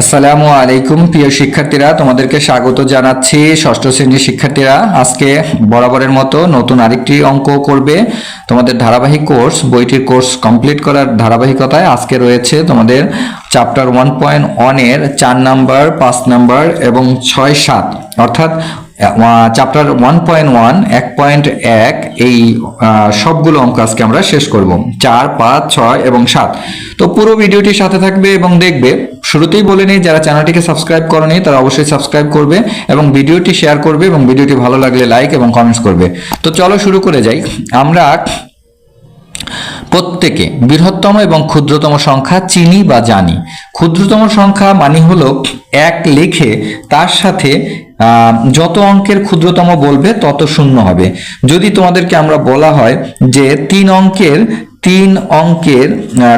আসসালামু আলাইকুম, প্রিয় শিক্ষার্থীরা। তোমাদেরকে স্বাগত জানাচ্ছি ষষ্ঠ শ্রেণির শিক্ষার্থীরা। আজকে বরাবরের মতো নতুন আরেকটি অঙ্ক করবে। তোমাদের ধারাবাহিক কোর্স, বইটির কোর্স কমপ্লিট করার ধারাবাহিকতায় আজকে রয়েছে তোমাদের চ্যাপ্টার ওয়ান পয়েন্ট ওয়ানের চার নাম্বার পাঁচ নাম্বার এবং ছয় সাত। অর্থাৎ চ্যাপ্টার ওয়ান পয়েন্ট ওয়ান এক পয়েন্ট এক, এই সবগুলো অঙ্ক আজকে আমরা শেষ করব। চার, পাঁচ, ছয় এবং সাত। তো পুরো ভিডিওটির সাথে থাকবে এবং দেখবে। শুরুতেই বলে নিই, যারা চ্যানেলটিকে সাবস্ক্রাইব করনি, তারা অবশ্যই সাবস্ক্রাইব করবে এবং ভিডিওটি শেয়ার করবে এবং ভিডিওটি ভালো লাগলে লাইক এবং কমেন্টস করবে। তো চলো শুরু করে যাই। আমরা প্রত্যেকে বৃহত্তম এবং ক্ষুদ্রতম সংখ্যা চিনি বা জানি। ক্ষুদ্রতম সংখ্যা মানে হলো এক লেখে তার সাথে যত অঙ্কের ক্ষুদ্রতম বলবে তত শূন্য হবে। যদি তোমাদেরকে আমরা বলা হয় যে তিন অঙ্কের তিন অঙ্কের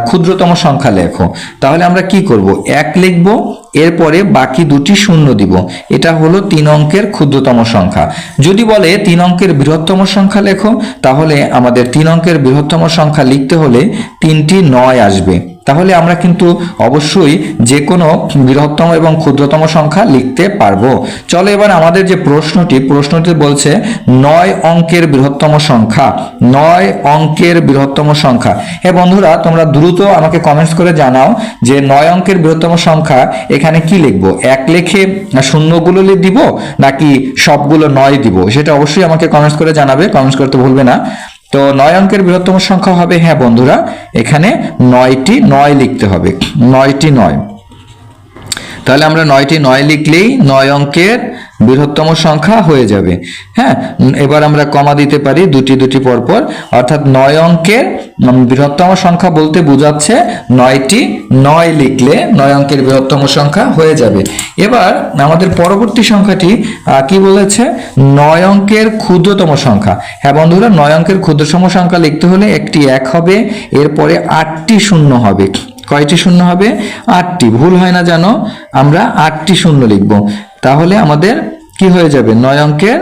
ক্ষুদ্রতম সংখ্যা লেখো। তাহলে আমরা কি করব? এক লিখব, এরপরে বাকি দুটি শূন্য দিব। এটা হলো তিন অঙ্কের ক্ষুদ্রতম সংখ্যা। যদি বলে তিন অঙ্কের বৃহত্তম সংখ্যা লেখো, তাহলে আমাদের তিন অঙ্কের বৃহত্তম সংখ্যা লিখতে হলে তিনটি নয় আসবে। তাহলে আমরা কিন্তু অবশ্যই যে কোনো বৃহত্তম এবং ক্ষুদ্রতম সংখ্যা লিখতে পারব। চলো এবার আমাদের যে প্রশ্নটি প্রশ্নটি বলছে, নয় অঙ্কের বৃহত্তম সংখ্যা, নয় অঙ্কের বৃহত্তম সংখ্যা। হ্যাঁ বন্ধুরা, তোমরা দ্রুত আমাকে কমেন্টস করে জানাও যে নয় অঙ্কের বৃহত্তম সংখ্যা এখানে কি লিখব? এক লেখে শূন্যগুলো দিব নাকি সবগুলো নয় দিব? সেটা অবশ্যই আমাকে কমেন্টস করে জানাবে কমেন্টস করতে ভুলবে না। তো নয় অঙ্কের বৃহত্তম সংখ্যা হবে হ্যাঁ বন্ধুরা, এখানে নয়টি নয় লিখতে হবে, নয়টি নয়। তাহলে আমরা নয়টি নয় লিখলেই নয় অঙ্কের বৃহত্তম সংখ্যা হয়ে যাবে। হ্যাঁ? এবার আমরা কমা দিতে পারি দুটি দুটি পরপর। অর্থাৎ নয় অঙ্কের বৃহত্তম সংখ্যা বলতে বোঝাচ্ছে নয়টি নয় লিখলে নয় অঙ্কের বৃহত্তম সংখ্যা হয়ে যাবে। এবার আমাদের পরবর্তী সংখ্যাটি কি বলেছে? নয় অঙ্কের ক্ষুদ্রতম সংখ্যা। হ্যাঁ বন্ধুরা, নয় অঙ্কের ক্ষুদ্রতম সংখ্যা লিখতে হলে একটি এক হবে, এরপরে আটটি শূন্য হবে। কয়টি শূন্য হবে? আটটি। ভুল হয় না জানো? আমরা আটটি শূন্য লিখব। তাহলে আমাদের কি হয়ে যাবে? নয় অঙ্কের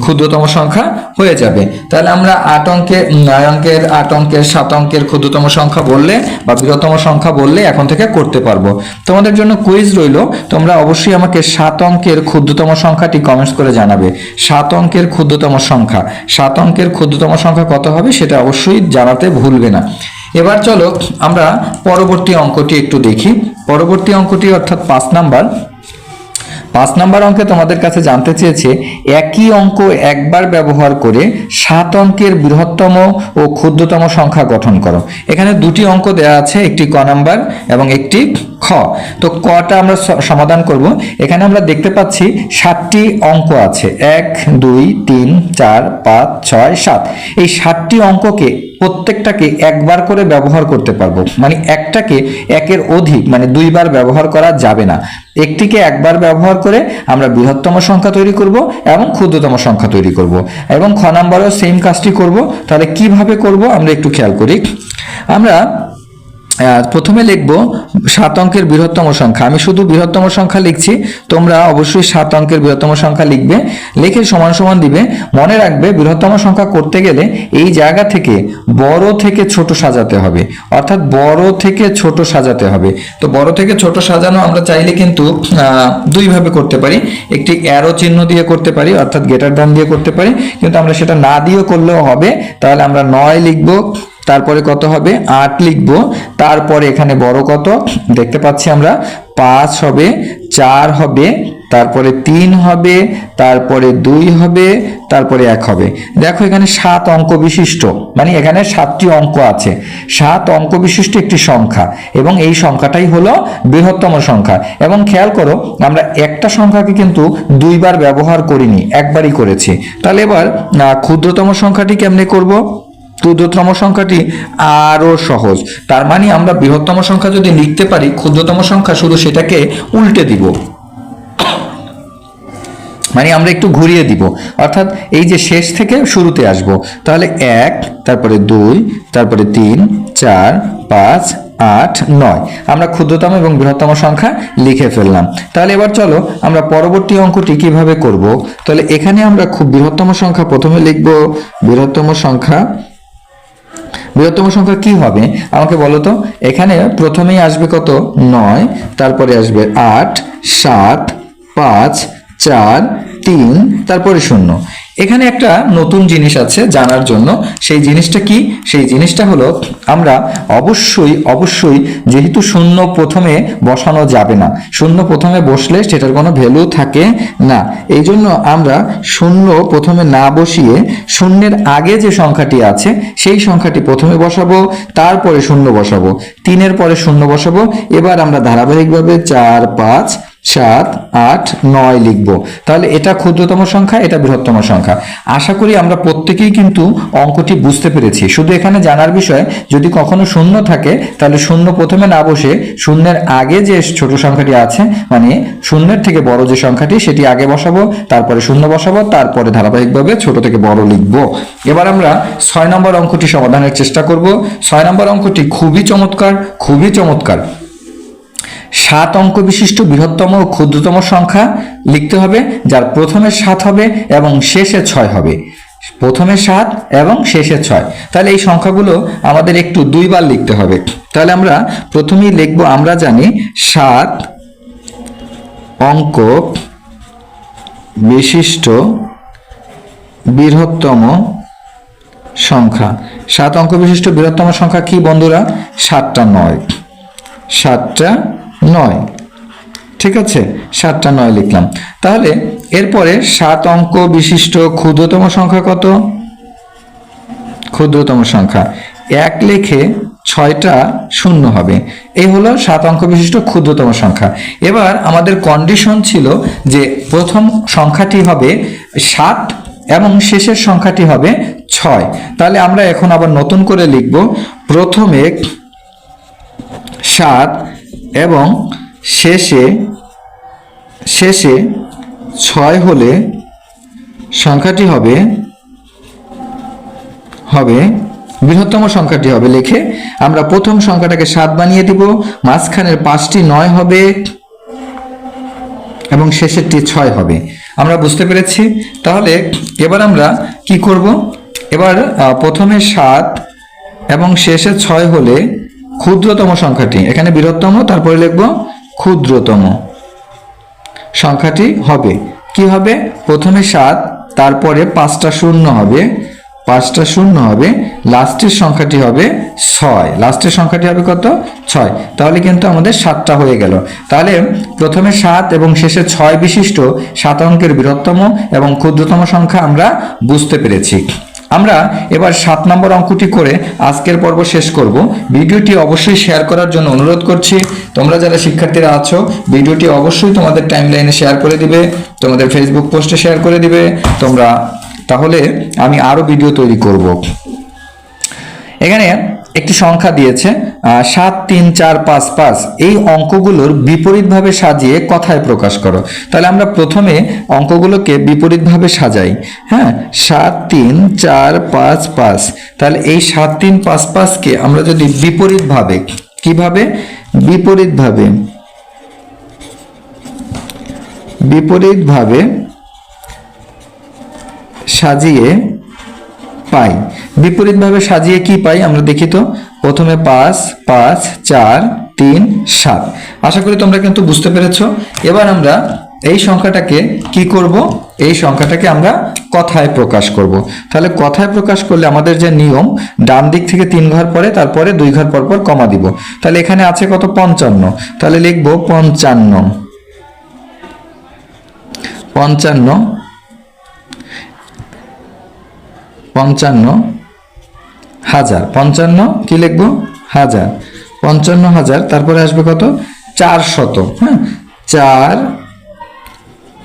ক্ষুদ্রতম সংখ্যা হয়ে যাবে। তাহলে আমরা আট অঙ্কের নয় অঙ্কের, আট অঙ্কের, সাত অঙ্কের ক্ষুদ্রতম সংখ্যা বললে বা বৃহত্তম সংখ্যা বললে এখন থেকে করতে পারব। তোমাদের জন্য কুইজ রইল। তোমরা অবশ্যই আমাকে সাত অঙ্কের ক্ষুদ্রতম সংখ্যাটি কমেন্টস করে জানাবে। সাত অঙ্কের ক্ষুদ্রতম সংখ্যা। সাত অঙ্কের ক্ষুদ্রতম সংখ্যা কত হবে সেটা অবশ্যই জানাতে ভুলবে না। এবার চলো আমরা পরবর্তী অঙ্কটি একটু দেখি। পরবর্তী অঙ্কটি অর্থাৎ পাঁচ নাম্বার। পাঁচ নাম্বার অঙ্কে তোমাদের কাছে জানতে চেয়েছে, একই অঙ্ক একবার ব্যবহার করে সাত অঙ্কের বৃহত্তম ও ক্ষুদ্রতম সংখ্যা গঠন করো। এখানে দুটি অঙ্ক দেওয়া আছে, একটি ক নাম্বার এবং একটি খ। তো কটা আমরা সমাধান করব? এখানে আমরা দেখতে পাচ্ছি সাতটি অঙ্ক আছে, এক, দুই, তিন, চার, পাঁচ, ছয়, সাত। এই সাতটি অঙ্ককে প্রত্যেকটাকে একবার করে ব্যবহার করতে পারব। মানে একটাকে একের অধিক মানে দুইবার ব্যবহার করা যাবে না। একটিকে একবার ব্যবহার করে আমরা বৃহত্তম সংখ্যা তৈরি করব এবং ক্ষুদ্রতম সংখ্যা তৈরি করব। এবং খ নাম্বারও সেম কাজটি করব। তাহলে কীভাবে করব আমরা একটু খেয়াল করি। আমরা প্রথমে লিখব সাত অঙ্কের বৃহত্তম সংখ্যা। আমি শুধু বৃহত্তম সংখ্যা লিখছি, তোমরা অবশ্যই সাত অঙ্কের বৃহত্তম সংখ্যা লিখবে, লিখে সমান সমান দিবে। মনে রাখবে, বৃহত্তম সংখ্যা করতে গেলে এই জায়গা থেকে বড় থেকে ছোট সাজাতে হবে। অর্থাৎ বড় থেকে ছোট সাজাতে হবে। তো বড় থেকে ছোট সাজানো আমরা চাইলে কিন্তু দুইভাবে করতে পারি। একটি অ্যারো চিহ্ন দিয়ে করতে পারি, অর্থাৎ গেটার দান দিয়ে করতে পারি। কিন্তু আমরা সেটা না দিয়েও করলেও হবে। তাহলে আমরা নয় লিখব। তারপরে কত হবে? আট লিখব। তারপরে এখানে বড় কত? দেখতে পাচ্ছি আমরা, পাঁচ হবে, চার হবে, তারপরে তিন হবে, তারপরে দুই হবে, তারপরে এক হবে। দেখো এখানে সাত অঙ্ক বিশিষ্ট মানে এখানে সাতটি অঙ্ক আছে। সাত অঙ্ক বিশিষ্ট একটি সংখ্যা, এবং এই সংখ্যাটাই হলো বৃহত্তম সংখ্যা। এবং খেয়াল করো, আমরা একটা সংখ্যাকে কিন্তু দুইবার ব্যবহার করিনি, একবারই করেছি। তাহলে এবার ক্ষুদ্রতম সংখ্যাটি কেমনে করব? ক্ষুদ্রতম সংখ্যাটি আরও সহজ। তার মানে আমরা বৃহত্তম সংখ্যা যদি লিখতে পারি, ক্ষুদ্রতম সংখ্যা শুধু সেটাকে উল্টে দিব। মানে আমরা একটু ঘুরিয়ে দিব। অর্থাৎ এই যে শেষ থেকে শুরুতে আসব, তাহলে এক, তারপরে দুই, তারপরে তিন, চার, পাঁচ, আট, নয়। আমরা ক্ষুদ্রতম এবং বৃহত্তম সংখ্যা লিখে ফেললাম। তাহলে এবার চলো আমরা পরবর্তী অঙ্কটি কীভাবে করব? তাহলে এখানে আমরা খুব বৃহত্তম সংখ্যা প্রথমে লিখব। বৃহত্তম সংখ্যা বৃহত্তম সংখ্যা কি হবে? আমাকে বলো তো। এখানে প্রথমেই আসবে কত? নয়। তারপরে আসবে আট, সাত, পাঁচ, চার তিন, তারপরে শূন্য। এখানে একটা নতুন জিনিস আছে জানার জন্য। সেই জিনিসটা কি? সেই জিনিসটা হলো আমরা অবশ্যই অবশ্যই যেহেতু শূন্য প্রথমে বসানো যাবে না, শূন্য প্রথমে বসলে সেটার কোনো ভ্যালু থাকে না। এই জন্য আমরা শূন্য প্রথমে না বসিয়ে শূন্যের আগে যে সংখ্যাটি আছে, সেই সংখ্যাটি প্রথমে বসাবো, তারপরে শূন্য বসাবো, তিনের পরে শূন্য বসাবো। এবার আমরা ধারাবাহিকভাবে চার, পাঁচ সাত, আট, নয় লিখব। তাহলে এটা ক্ষুদ্রতম সংখ্যা, এটা বৃহত্তম সংখ্যা। আশা করি আমরা প্রত্যেকেই কিন্তু অঙ্কটি বুঝতে পেরেছি। শুধু এখানে জানার বিষয়, যদি কখনো শূন্য থাকে, তাহলে শূন্য প্রথমে না বসে শূন্যের আগে যে ছোট সংখ্যাটি আছে মানে শূন্যের থেকে বড় যে সংখ্যাটি, সেটি আগে বসাবো, তারপরে শূন্য বসাবো, তারপরে ধারাবাহিকভাবে ছোট থেকে বড় লিখব। এবার আমরা ছয় নম্বর অঙ্কটি সমাধানের চেষ্টা করব। ছয় নম্বর অঙ্কটি খুবই চমৎকার খুবই চমৎকার। সাত অঙ্ক বিশিষ্ট বৃহত্তম ও ক্ষুদ্রতম সংখ্যা লিখতে হবে, যার প্রথমে সাত হবে এবং শেষে ছয় হবে। প্রথমে সাত এবং শেষে ছয়। তাহলে এই সংখ্যাগুলো আমাদের একটু দুইবার লিখতে হবে। তাহলে আমরা প্রথমেই লিখব, আমরা জানি সাত অঙ্ক বিশিষ্ট বৃহত্তম সংখ্যা। সাত অঙ্ক বিশিষ্ট বৃহত্তম সংখ্যা কি বন্ধুরা? সাতটা নয়। সাতটা নয়। ঠিক আছে? সাতটা নয় লিখলাম। তাহলে এরপরে সাত অঙ্ক বিশিষ্ট ক্ষুদ্রতম সংখ্যা কত? ক্ষুদ্রতম সংখ্যা। এক লেখে ছয়টা শূন্য হবে। এই হলো সাত অঙ্ক বিশিষ্ট ক্ষুদ্রতম সংখ্যা। এবার আমাদের কন্ডিশন ছিল যে প্রথম সংখ্যাটি হবে সাত এবং শেষের সংখ্যাটি হবে ছয়। তাহলে আমরা এখন আবার নতুন করে লিখব প্রথমে সাত এবং শেষে শেষে ছয় হলে সংখ্যাটি হবে হবে, বৃহত্তম সংখ্যাটি হবে। লিখে আমরা প্রথম সংখ্যাটাকে সাত বানিয়ে দিব, মাঝখানের পাঁচটি নয় হবে এবং শেষেরটি ছয় হবে। আমরা বুঝতে পেরেছি? তাহলে এবার আমরা কি করব? এবার প্রথমে সাত এবং শেষে ছয় হলে ক্ষুদ্রতম সংখ্যাটি। এখানে বৃহত্তম, তারপরে লিখব ক্ষুদ্রতম। সংখ্যাটি হবে। কি হবে? প্রথমে সাত, তারপরে পাঁচটা শূন্য হবে। পাঁচটা শূন্য হবে। লাস্টের সংখ্যাটি হবে ছয়। লাস্টের সংখ্যাটি হবে কত? ছয়। তাহলে কিন্তু আমাদের সাতটা হয়ে গেল। তাহলে প্রথমে সাত এবং শেষে ছয় বিশিষ্ট সাত অঙ্কের বৃহত্তম এবং ক্ষুদ্রতম সংখ্যা আমরা বুঝতে পেরেছি। আমরা এবার সাত নম্বর অঙ্কটি করে আজকের পর্ব শেষ করব। ভিডিওটি অবশ্যই শেয়ার করার জন্য অনুরোধ করছি। তোমরা যারা শিক্ষার্থীরা আছো, ভিডিওটি অবশ্যই তোমাদের টাইমলাইনে শেয়ার করে দিবে, তোমাদের ফেসবুক পোস্টে শেয়ার করে দিবে। তোমরা, তাহলে আমি আরও ভিডিও তৈরি করব। এখানে একটি সংখ্যা দিয়েছে সাত, তিন, চার, পাঁচ পাঁচ, এই অঙ্কগুলোর বিপরীতভাবে সাজিয়ে কথায় প্রকাশ করো। তাহলে আমরা প্রথমে অঙ্কগুলোকে বিপরীতভাবে সাজাই। হ্যাঁ সাত, তিন, চার, পাঁচ পাঁচ। তাহলে এই সাত, তিন, পাঁচ, পাঁচকে আমরা যদি বিপরীতভাবে, কীভাবে? বিপরীতভাবে বিপরীতভাবে সাজিয়ে পাই। বিপরীতভাবে সাজিয়ে কি পাই? আমরা দেখি তো প্রথমে পাঁচ পাঁচ, চার, তিন, সাত। আশা করি তোমরা কিন্তু বুঝতে পেরেছ। এবার আমরা এই সংখ্যাটাকে কি করব? এই সংখ্যাটাকে আমরা কথায় প্রকাশ করব। তাহলে কথায় প্রকাশ করলে আমাদের যে নিয়ম, ডান দিক থেকে তিন ঘর পরে তারপরে দুই ঘর পর পর কমা দিব। তাহলে এখানে আছে কত? পঞ্চান্ন। তাহলে লিখব পঞ্চান্ন। পঞ্চান্ন। পঞ্চান্ন। হাজার। পঞ্চান্ন? কি লিখব? হাজার। পঞ্চান্ন হাজার তারপরে আসবে কত? চার শত হ্যাঁ? চার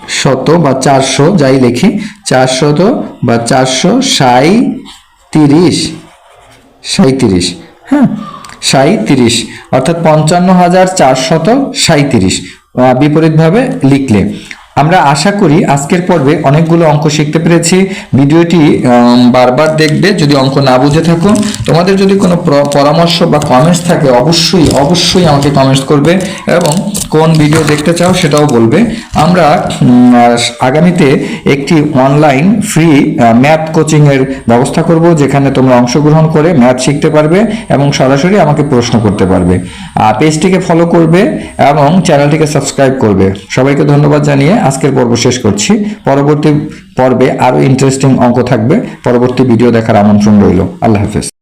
শত বা চারশো যাই লিখি। চার শত বা চারশো সাই তিরিশ সাঁইত্রিশ হ্যাঁ? সাঁইত্রিশ। অর্থাৎ পঞ্চান্ন হাজার চারশত সাঁইত্রিশ। আহ, বিপরীতভাবে লিখলে। আমরা আশা করি আজকের পর্বে অনেকগুলো অঙ্ক শিখতে পেরেছি। ভিডিওটি বারবার দেখবে, যদি অঙ্ক না বুঝে থাকো। তোমাদের যদি কোনো পরামর্শ বা কমেন্টস থাকে, অবশ্যই অবশ্যই আমাকে কমেন্টস করবে এবং কোন ভিডিও দেখতে চাও সেটাও বলবে। আমরা আগামীতে একটি অনলাইন ফ্রি ম্যাথ কোচিং এর ব্যবস্থা করব, যেখানে তোমরা অংশগ্রহণ করে ম্যাথ শিখতে পারবে এবং সরাসরি আমাকে প্রশ্ন করতে পারবে। পেজটিকে ফলো করবে এবং চ্যানেলটিকে সাবস্ক্রাইব করবে। সবাইকে ধন্যবাদ জানিয়ে আজকের পর্ব শেষ করছি। পরবর্তী পর্বে আরও ইন্টারেস্টিং অঙ্ক থাকবে। পরবর্তী ভিডিও দেখার আমন্ত্রণ রইল। আল্লাহ হাফেজ।